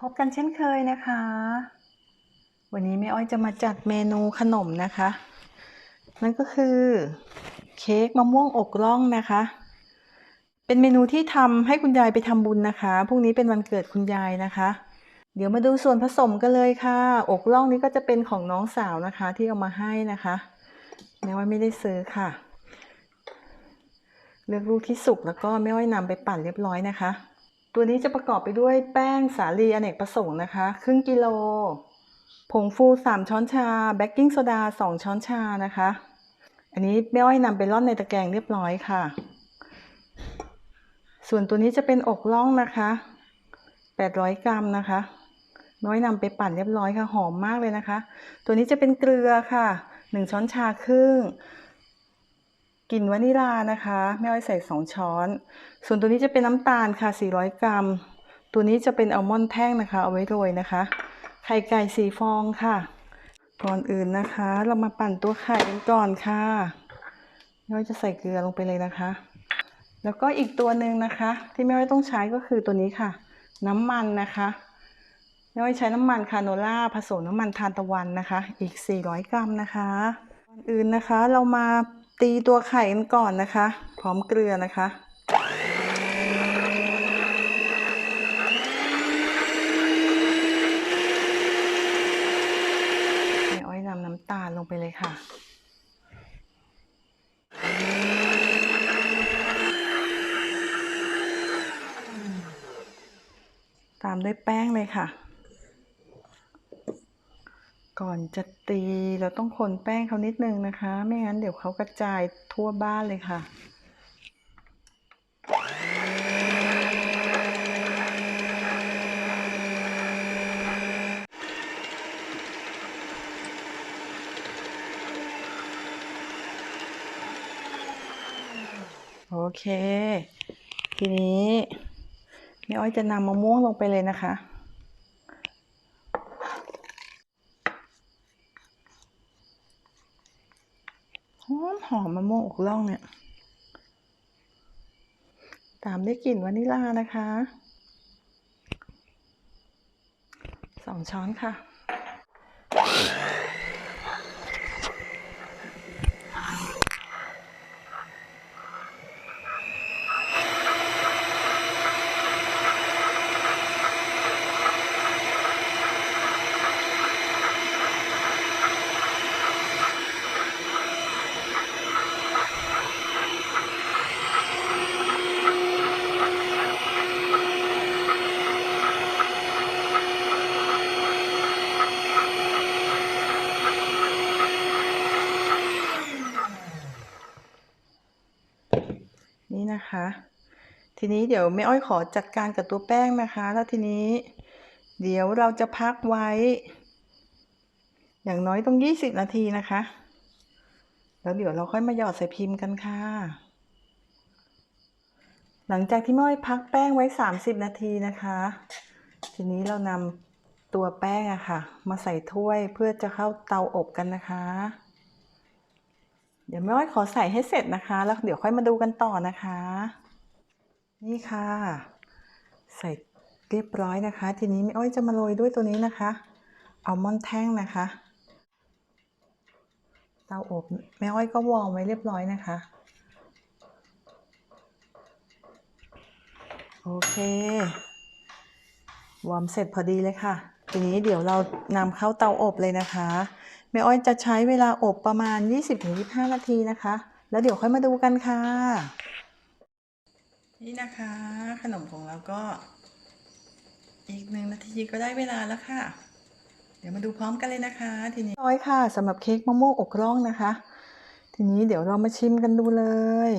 พบกันเช่นเคยนะคะ วันนี้แม่อ้อยจะมาจัดเมนูขนมนะคะ นั่นก็คือเค้กมะม่วงอกล่องนะคะ เป็นเมนูที่ทำให้คุณยายไปทำบุญนะคะ พรุ่งนี้เป็นวันเกิดคุณยายนะคะ เดี๋ยวมาดูส่วนผสมกันเลยค่ะ อกล่องนี้ก็จะเป็นของน้องสาวนะคะ ที่เอามาให้นะคะแม่อ้อยไม่ได้ซื้อค่ะ เลือกลูกที่สุกแล้วก็แม่อ้อยนำไปปั่นเรียบร้อยนะคะ ตัวนี้จะประกอบไปด้วยแป้งสาลีอเนกประสงค์นะคะ ครึ่งกิโล ผงฟู 3 ช้อนชา เบกกิ้งโซดา 2 ช้อนชานะคะ อันนี้แม่อ้อยนำไปร่อนในตะแกรงเรียบร้อยค่ะ ส่วนตัวนี้จะเป็นอกล่องนะคะ 800 กรัมนะคะแม่อ้อยนำไปปั่นเรียบร้อยค่ะ หอมมากเลยนะคะ ตัวนี้จะเป็นเกลือค่ะ 1 ช้อนชาครึ่ง กลิ่นวานิลานะคะแม่อ้อยใส่ 2 ช้อน ส่วนตัวนี้จะเป็นน้ำตาลค่ะ 400 กรัม ตัวนี้จะเป็นอัลมอนด์แท่งนะคะ เอาไว้โรยนะคะ ไข่ไก่สีฟองค่ะ ก่อนอื่นนะคะ เรามาปั่นตัวไข่กันก่อนค่ะแม่อ้อยจะใส่เกลือลงไปเลยนะคะ แล้วก็อีกตัวหนึ่งนะคะ ที่แม่อ้อยต้องใช้ก็คือตัวนี้ค่ะ น้ำมันนะคะแม่อ้อยใช้น้ำมันคาโนล่าผสมน้ำมันทานตะวันนะคะ อีก 400 กรัมนะคะก่อนอื่นนะคะเรามา ตีตัวไข่กันก่อนนะคะ พร้อมเกลือนะคะแม่อ้อยนำน้ำตาลลงไปเลยค่ะตามด้วยแป้งเลยค่ะ ก่อนจะตีเราต้องคนแป้งเขานิดนึงนะคะ ไม่งั้นเดี๋ยวเขากระจายทั่วบ้านเลยค่ะ โอเค ทีนี้แม่อ้อยจะนำมะม่วงลงไปเลยนะคะ ห อมหอมมะม่วงอกล่องเนี่ย ตามด้วยกลิ่นวานิลลานะคะ สองช้อนค่ะ นี่นะคะ ทีนี้เดี๋ยวแม่อ้อยขอจัดการกับตัวแป้งนะคะ แล้วทีนี้ เดี๋ยวเราจะพักไว้ อย่างน้อยต้อง20นาทีนะคะ แล้วเดี๋ยวเราค่อยมาหยอดใส่พิมพ์กันค่ะ หลังจากที่แม่อ้อยพักแป้งไว้30นาทีนะคะ ทีนี้เรานำตัวแป้งอะค่ะ มาใส่ถ้วยเพื่อจะเข้าเตาอบกันนะคะ เดี๋ยวแม่อ้อยขอใส่ให้เสร็จนะคะ แล้วเดี๋ยวค่อยมาดูกันต่อนะคะ นี่ค่ะ ใส่เรียบร้อยนะคะ ทีนี้แม่อ้อยจะมาโรยด้วยตัวนี้นะคะอัลมอนด์แท่งนะคะเตาอบแม่อ้อยก็วอร์มไว้เรียบร้อยนะคะ โอเควอร์มเสร็จพอดีเลยค่ะ ทีนี้เดี๋ยวเรานำเข้าเตาอบเลยนะคะ ม่อ้อยจะใช้เวลาอบประมาณ 20-25 นาทีนะคะ แล้วเดี๋ยวค่อยมาดูกันค่ะ นี่นะคะ ขนมของเราก็ อีกหนึ่งนาทีก็ได้เวลาแล้วค่ะ เดี๋ยวมาดูพร้อมกันเลยนะคะทีนี้ร้อยค่ะสำหรับเค้กมะม่วงอกร่องนะคะ ทีนี้เดี๋ยวเรามาชิมกันดูเลย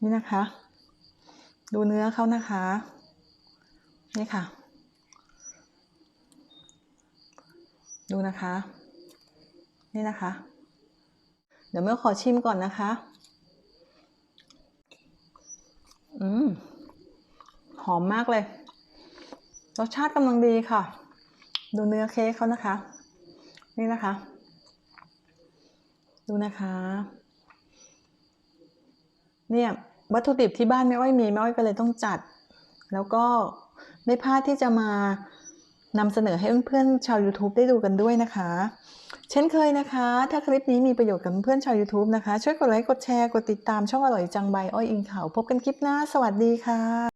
นี่นะคะ ดูเนื้อเขานะคะ นี่ค่ะดูนะคะ นี่นะคะ เดี๋ยวเมื่อขอชิมก่อนนะคะ อืม หอมมากเลย รสชาติกำลังดีค่ะ ดูเนื้อเค้กเขานะคะ นี่นะคะ ดูนะคะ เนี่ยวัตถุดิบที่บ้านแม่อ้อยมีแม่อ้อยก็เลยต้องจัด แล้วก็ไม่พลาดที่จะมานำเสนอให้เพื่อนๆชาว YouTube ได้ดูกันด้วยนะคะ เช่นเคยนะคะ ถ้าคลิปนี้มีประโยชน์กับเพื่อนชาว YouTube นะคะ ช่วยกดไลค์ กดแชร์ กดติดตามช่องอร่อยจังใบอ้อยอิงเขาว พบกันคลิปหน้า สวัสดีค่ะ